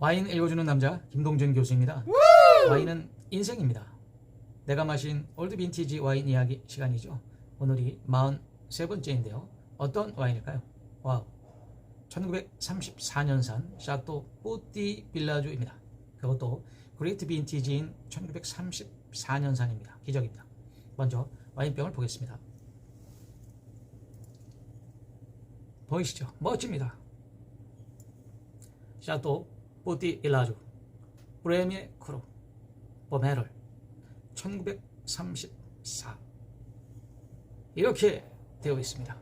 와인 읽어주는 남자 김동준 교수입니다. 와인은 인생입니다. 내가 마신 올드 빈티지 와인 이야기 시간이죠. 오늘이 43번째인데요. 어떤 와인일까요? 와우. 1934년산 샤또 뿌띠 빌라주입니다. 그것도 그레이트 빈티지인 1934년산입니다. 기적입니다. 먼저 와인병을 보겠습니다. 보이시죠? 멋집니다. 샤또 뿌띠 빌라주 브레미에 크로 보메럴 1934 이렇게 되어 있습니다.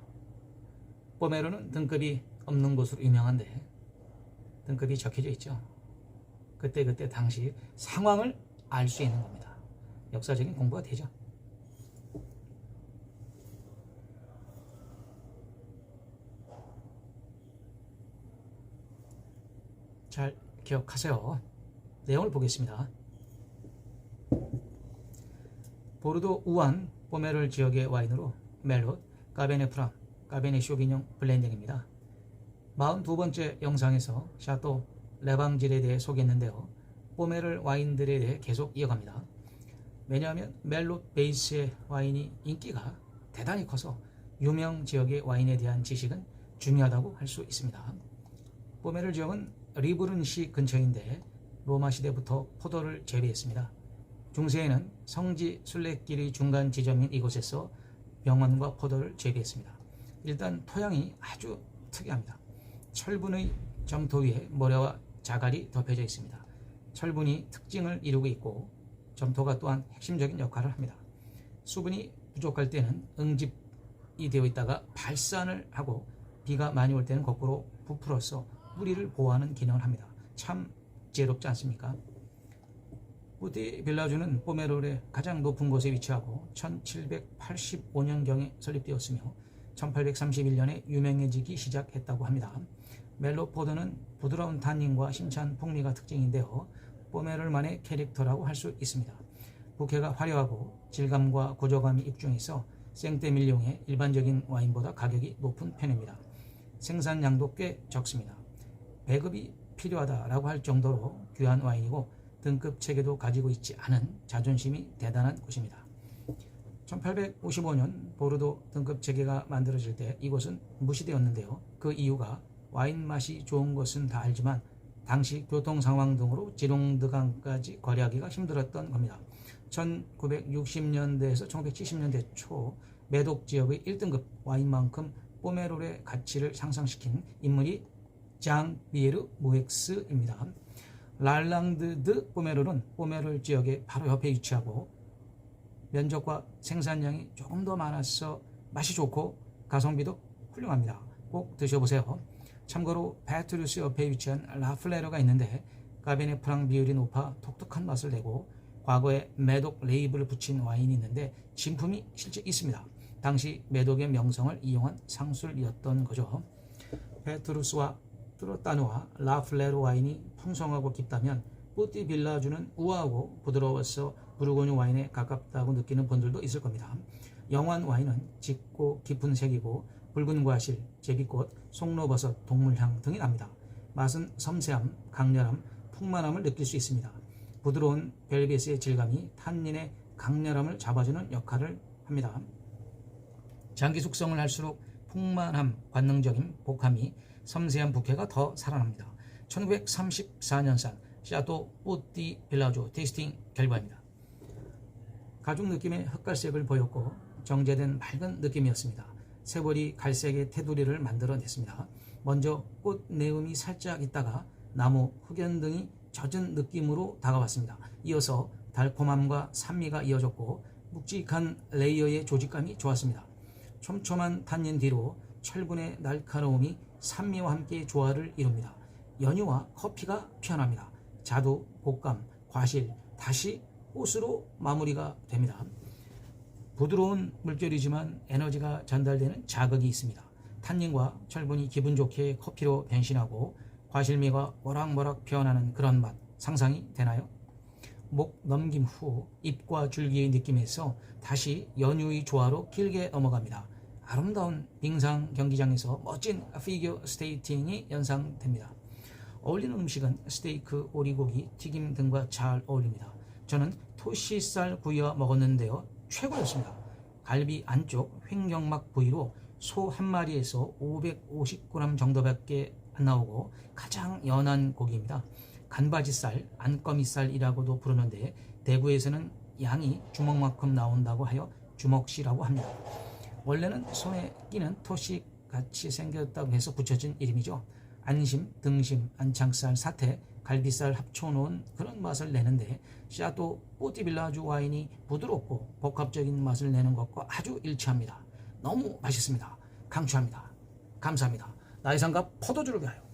보메로는 등급이 없는 곳으로 유명한데 등급이 적혀져 있죠. 그때 그때 당시 상황을 알 수 있는 겁니다. 역사적인 공부가 되죠. 잘 기억하세요. 내용을 보겠습니다. 보르도 우안 포메를 지역의 와인으로 멜롯, 까베네 프랑, 까베네 쇼비뇽 블렌딩입니다. 42번째 영상에서 샤또 레방질에 대해 소개했는데요. 포메를 와인들에 대해 계속 이어갑니다. 왜냐하면 멜롯 베이스의 와인이 인기가 대단히 커서 유명 지역의 와인에 대한 지식은 중요하다고 할 수 있습니다. 포메를 지역은 리브른시 근처인데 로마 시대부터 포도를 재배했습니다. 중세에는 성지 순례길이 중간 지점인 이곳에서 병원과 포도를 재배했습니다. 일단 토양이 아주 특이합니다. 철분의 점토 위에 모래와 자갈이 덮여져 있습니다. 철분이 특징을 이루고 있고 점토가 또한 핵심적인 역할을 합니다. 수분이 부족할 때는 응집이 되어 있다가 발산을 하고 비가 많이 올 때는 거꾸로 부풀어서 뿌리를 보호하는 기능을 합니다. 참 지혜롭지 않습니까? 부디 빌라주는 포메롤의 가장 높은 곳에 위치하고 1785년경에 설립되었으며 1831년에 유명해지기 시작했다고 합니다. 멜로포드는 부드러운 탄닌과 심찬 풍미가 특징인데요. 포메롤만의 캐릭터라고 할 수 있습니다. 부케가 화려하고 질감과 고조감이 입중해서 생떼밀용의 일반적인 와인보다 가격이 높은 편입니다. 생산량도 꽤 적습니다. 배급이 필요하다라고 할 정도로 귀한 와인이고 등급 체계도 가지고 있지 않은 자존심이 대단한 곳입니다. 1855년 보르도 등급 체계가 만들어질 때 이곳은 무시되었는데요. 그 이유가 와인 맛이 좋은 것은 다 알지만 당시 교통 상황 등으로 지롱드강까지 거래하기가 힘들었던 겁니다. 1960년대에서 1970년대 초 매독 지역의 1등급 와인만큼 포메롤의 가치를 상승시킨 인물이 장 비에르 무엑스입니다. 랄랑드 드 포메롤은 포메롤 지역의 바로 옆에 위치하고 면적과 생산량이 조금 더 많아서 맛이 좋고 가성비도 훌륭합니다. 꼭 드셔보세요. 참고로 페트루스 옆에 위치한 라플레로가 있는데 가베네 프랑 비율이 높아 독특한 맛을 내고 과거에 매독 레이블을 붙인 와인이 있는데 진품이 실제 있습니다. 당시 매독의 명성을 이용한 상술이었던 거죠. 페트루스와 트로타누와 라플레로 와인이 풍성하고 깊다면 뿌띠 빌라주는 우아하고 부드러워서 부르고뉴 와인에 가깝다고 느끼는 분들도 있을 겁니다. 영환 와인은 짙고 깊은 색이고 붉은 과실, 제비꽃, 송로버섯, 동물향 등이 납니다. 맛은 섬세함, 강렬함, 풍만함을 느낄 수 있습니다. 부드러운 벨벳의 질감이 탄닌의 강렬함을 잡아주는 역할을 합니다. 장기 숙성을 할수록 풍만함, 관능적인 복함이 섬세한 부케가 더 살아납니다. 1934년산 샤또 뿌띠 빌라조 테이스팅 결과입니다. 가죽 느낌의 흑갈색을 보였고 정제된 맑은 느낌이었습니다. 세월이 갈색의 테두리를 만들어냈습니다. 먼저 꽃 내음이 살짝 있다가 나무, 흑연 등이 젖은 느낌으로 다가왔습니다. 이어서 달콤함과 산미가 이어졌고 묵직한 레이어의 조직감이 좋았습니다. 촘촘한 탄닌 뒤로 철분의 날카로움이 산미와 함께 조화를 이룹니다. 연유와 커피가 튀어납니다. 자두, 곶감, 과실, 다시 꽃으로 마무리가 됩니다. 부드러운 물결이지만 에너지가 전달되는 자극이 있습니다. 탄닌과 철분이 기분 좋게 커피로 변신하고 과실미가 모락모락 피어나는 그런 맛 상상이 되나요? 목 넘김 후 잎과 줄기의 느낌에서 다시 연유의 조화로 길게 넘어갑니다. 아름다운 빙상 경기장에서 멋진 피겨 스테이팅이 연상됩니다. 어울리는 음식은 스테이크, 오리고기, 튀김 등과 잘 어울립니다. 저는 토시살 구이와 먹었는데요. 최고였습니다. 갈비 안쪽 횡격막 부위로 소 한 마리에서 550g 정도밖에 안 나오고 가장 연한 고기입니다. 간바지살, 안꺼미살이라고도 부르는데 대구에서는 양이 주먹만큼 나온다고 하여 주먹씨라고 합니다. 원래는 손에 끼는 토시 같이 생겼다고 해서 붙여진 이름이죠. 안심, 등심, 안창살, 사태, 갈비살 합쳐놓은 그런 맛을 내는데 샤도 뽀티빌라주 와인이 부드럽고 복합적인 맛을 내는 것과 아주 일치합니다. 너무 맛있습니다. 강추합니다. 감사합니다. 나이상과 포도주를 위하여.